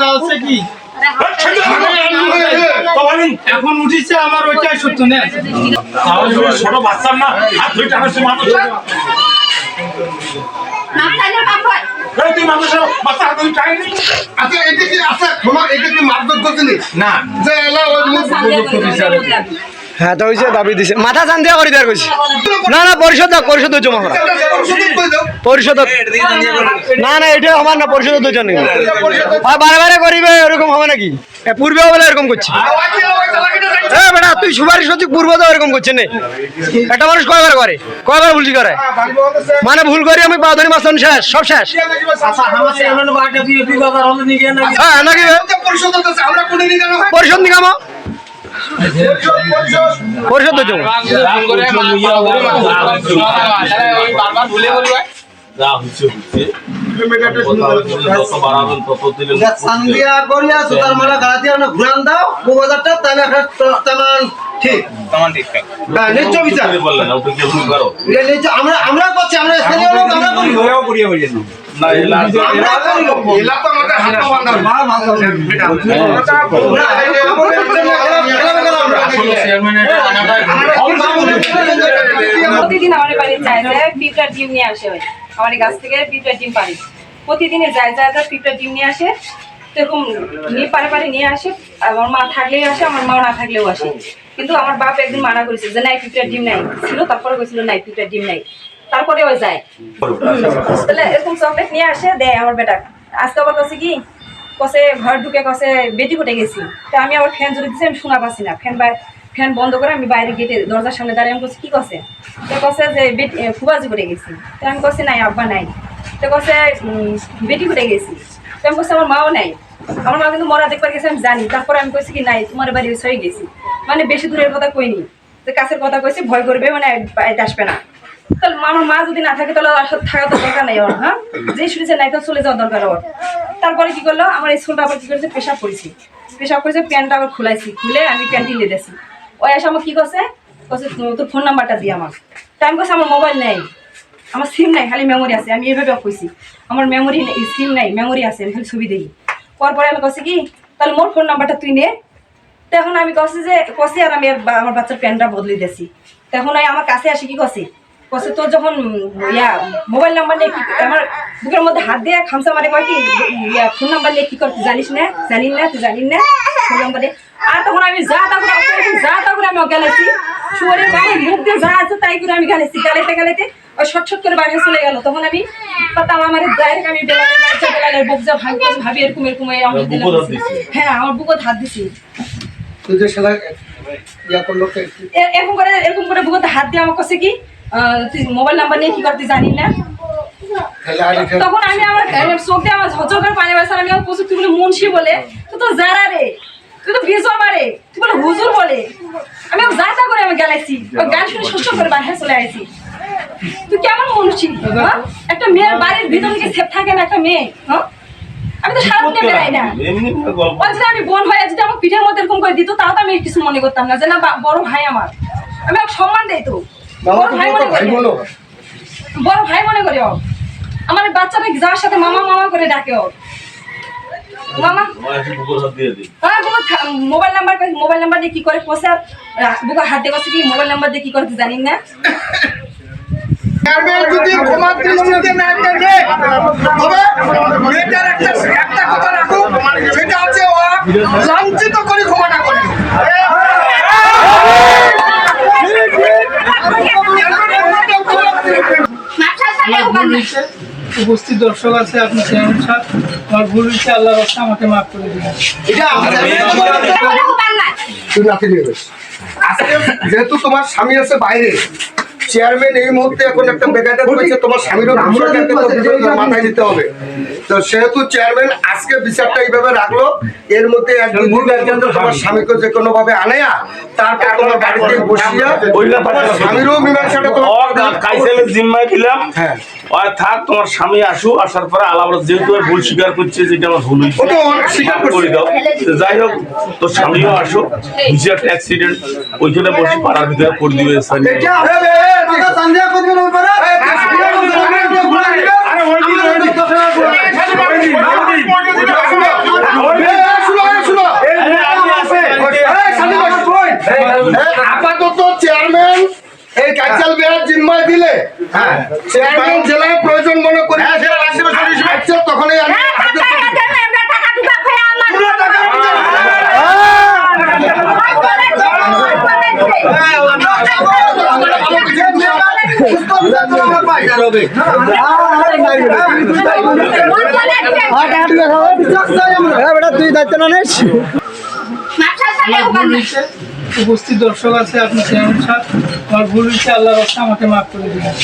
কথা হচ্ছে কি? এখন উঠিছে আমার ওইটাই সত্য না ছোট বাচ্চার না হাত ধরে আচ্ছা এটা কি আচ্ছা তোমার এটা কি মারধর না। যে এলা ওই মুখ হ্যাঁ তো হয়েছে দাবি দিছে। মাথা চান দিয়া করে দেওয়ার কইছি। না না জমা করা সুযোগ করে দাও। পরিশোধ না না এটা আমার না দুজন নেই আর বারে করিবে এরকম হবে নাকি? পূর্বেও বলে এরকম করছে। এ বেটা তুই সুপারিশ করছিস পূর্ব তো এরকম করছে নে। একটা মানুষ কয়বার করে? কয়বার ভুলছি করে? মানে ভুল করি আমি পা ধরি মাস্তান শেষ সব শেষ। হ্যাঁ নাকি পরিশোধ নিকামো। পরিশোধ তো আমরা হ্যাঁ, করছি আমরা স্থানীয় লোক আমরা করি না এলা আমরা এলা তো আমাদের হাত পা বাঁধা প্রতিদিন আমার বাড়ি যায় যায় পিঁপড়ার ডিম নিয়ে আসে আমার গাছ থেকে পিঁপড়ার ডিম পারি প্রতিদিনে যায় যায় যায় পিঁপড়ার ডিম নিয়ে আসে। এরকম নিয়ে পারে পারে নিয়ে আসে। আমার মা থাকলেও আসে আমার মা না থাকলেও আসে। কিন্তু আমার বাপ একদিন মানা করেছে যে নাই পিঁপড়ার ডিম নাই। ছিল তারপরে কইছিল নাই পিঁপড়ার ডিম নাই। তারপরে ওই যায় তাহলে এরকম চকলেট নিয়ে আসে দেয় আমার বেটা আজকে আবার কছে কি কসে ঘর ঢুকে কসে বেটি ফুটে গেছি। তো আমি আবার ফ্যান জুড়ে দিচ্ছি আমি শোনা পাচ্ছি না। ফ্যান ফ্যান বন্ধ করে আমি বাইরে গেটে দরজার সামনে দাঁড়িয়ে, আমি কি কছে তো কছে যে বেটি ফুবাজি করে গেছি। তো আমি কছি নাই, আব্বা নাই। তো কছে বেটি ফুটে গেছি। তো আমি কছি আমার মাও নাই। আমার মা কিন্তু মরা দেখবার গেছে, আমি জানি। তারপরে আমি কইছি কি, নাই, তোমার বাড়ি হয়ে গেছি। মানে বেশি দূরের কথা কইনি। তো কাছের কথা কইছি, ভয় করবে মানে আসবে না। আমার মা যদি না থাকে তাহলে আসলে থাকা তো দরকার নেই ওর হ্যাঁ? যে শুনেছে নাই তো চলে যাওয়ার দরকার ওর। তারপরে কি করল? আমার স্কুলটা আবার কি করেছে? পেশাব করেছি। পেশাব করেছে, প্যান্টটা আবার খুলাইছি। খুলে আমি প্যান্টটি নিয়ে দিয়েছি। ওই এসে আমার কি করছে? করছে তোর ফোন নাম্বারটা দিয়ে আমার টাইম করছে আমার মোবাইল নেই। আমার সিম নাই, খালি মেমোরি আছে। আমি এইভাবে কইছি, আমার মেমোরি নেই সিম নাই মেমোরি আছে, আমি খালি ছবি দেখি। পরপরে আমি কছি কি, তাহলে মোর ফোন নাম্বারটা তুই নে। তখন আমি কছি যে কছি আর আমি আমার বাচ্চার প্যান্টটা বদলে দিয়েছি। তখন আমার কাছে আসি কি কছি কছে তোর যখন ইয়া মোবাইল নাম্বার নিয়ে কি আমার বুকের মধ্যে হাত দিয়ে খামসা মারে কয় কি ইয়া ফোন নাম্বার নিয়ে কি করতে জানিস না? জানিস না? তুই জানিস না? ফোন নাম্বার আর তখন আমি যা তা করে যা তা করে আমি গেলেছি শুয়ারে গায়ে মুখ দিয়ে যা আছে তাই করে আমি গেলেছি গালেতে গালেতে। ওই শট শট করে বাইরে চলে গেল। তখন আমি পাতা আমার ডাইরেক্ট আমি বেলালের বাচ্চা বেলালের বুক যা ভাবি ভাবি এরকম এরকম আমি। হ্যাঁ আমার বুকত হাত দিছি। তুই যে সেটা ইয়া করল এরকম করে এরকম করে বুকতে হাত দিয়ে আমার কাছে কি? তুই মোবাইল নাম্বার নিয়ে কি করতে জানি না? তখন আমি আমার চোখ আমার ঝরঝর করে পানি বাসা আমি আমার প্রচুর তুই বলে মুন্সি বলে তুই তো যারা রে তুই তো বিজয় মারে তুই বলে হুজুর বলে। আমি যা তা করে আমি গেলাইছি। গান শুনে শস্য করে বাইরে চলে আসি তুই কেমন মনুষ্য হ্যাঁ? একটা মেয়ের বাড়ির ভিতর থেকে সেফ থাকে না একটা মেয়ে হ্যাঁ? আমি তো সারা দিনে বেড়াই না। যদি আমি বোন হয়ে যদি আমার পিঠের মধ্যে এরকম করে দিত তাও তো আমি কিছু মনে করতাম না। যে না বা- বড় ভাই আমার। আমি সম্মান দেই তো। বড় ভাই মনে করি মনে আমার বাচ্চাটা যাওয়ার সাথে মামা মামা করে ডাকে মামা হ্যাঁ মোবাইল নাম্বার মোবাইল নাম্বার দিয়ে কি করে পোষে আর বুকে হাত দিয়ে কি মোবাইল নাম্বার দিয়ে কি করে জানিস না? যদি ক্ষমা দৃষ্টিতে না দেখে তবে মেয়েটার একটা একটা কথা রাখো সেটা হচ্ছে লাঞ্ছিত করে ক্ষমাটা করে আমার ভুল হয়েছে উপস্থিত দর্শক আছে আপনি চেয়ারম্যান সাহেব। আমার ভুল হয়েছে আল্লাহ রক্ষা আমাকে মাফ করে দিবেন। এটা আমাদের তুই নাকি নিয়ে যেহেতু তোমার স্বামী আছে বাইরে চেয়ারম্যান এই মুহূর্তে এখন একটা বেকায়দা হয়েছে তোমার স্বামীর মাথায় নিতে হবে। তো সেহেতু চেয়ারম্যান আজকে বিচারটা এইভাবে রাখল। এর মধ্যে দুই তোমার স্বামীকে যে কোনো ভাবে আনায়া তারপর তোমার বাড়িতে বসিয়া স্বামীরও মীমাংসাটা তোমার কাইসেলের জিম্মায় দিলাম হ্যাঁ। আর থাক তোমার স্বামী আসু আসার পরে আলাদা যেহেতু ভুল স্বীকার করছে যেটা আমার ভুল হয়েছে স্বীকার করে দাও। যাই হোক তোর স্বামীও আসো বুঝি একটা অ্যাক্সিডেন্ট ওইখানে বসে পাড়ার ভিতরে করে দিবে হ্যাঁ, আপাতত চেয়ারম্যান এই কাজাল বিহার জিম্মায় দিলে। চেয়ারম্যান জেলায় প্রয়োজন মনে করি তখনই আমি হ্যাঁ। হ্যাঁ, তুই দায়িত্ব না নিস? উপস্থিত দর্শক আছে আপনি চেয়ারম্যান অনুসার আমার ভুল হয়েছে আল্লাহ রক্ষা আমাকে মাফ করে দিবেন।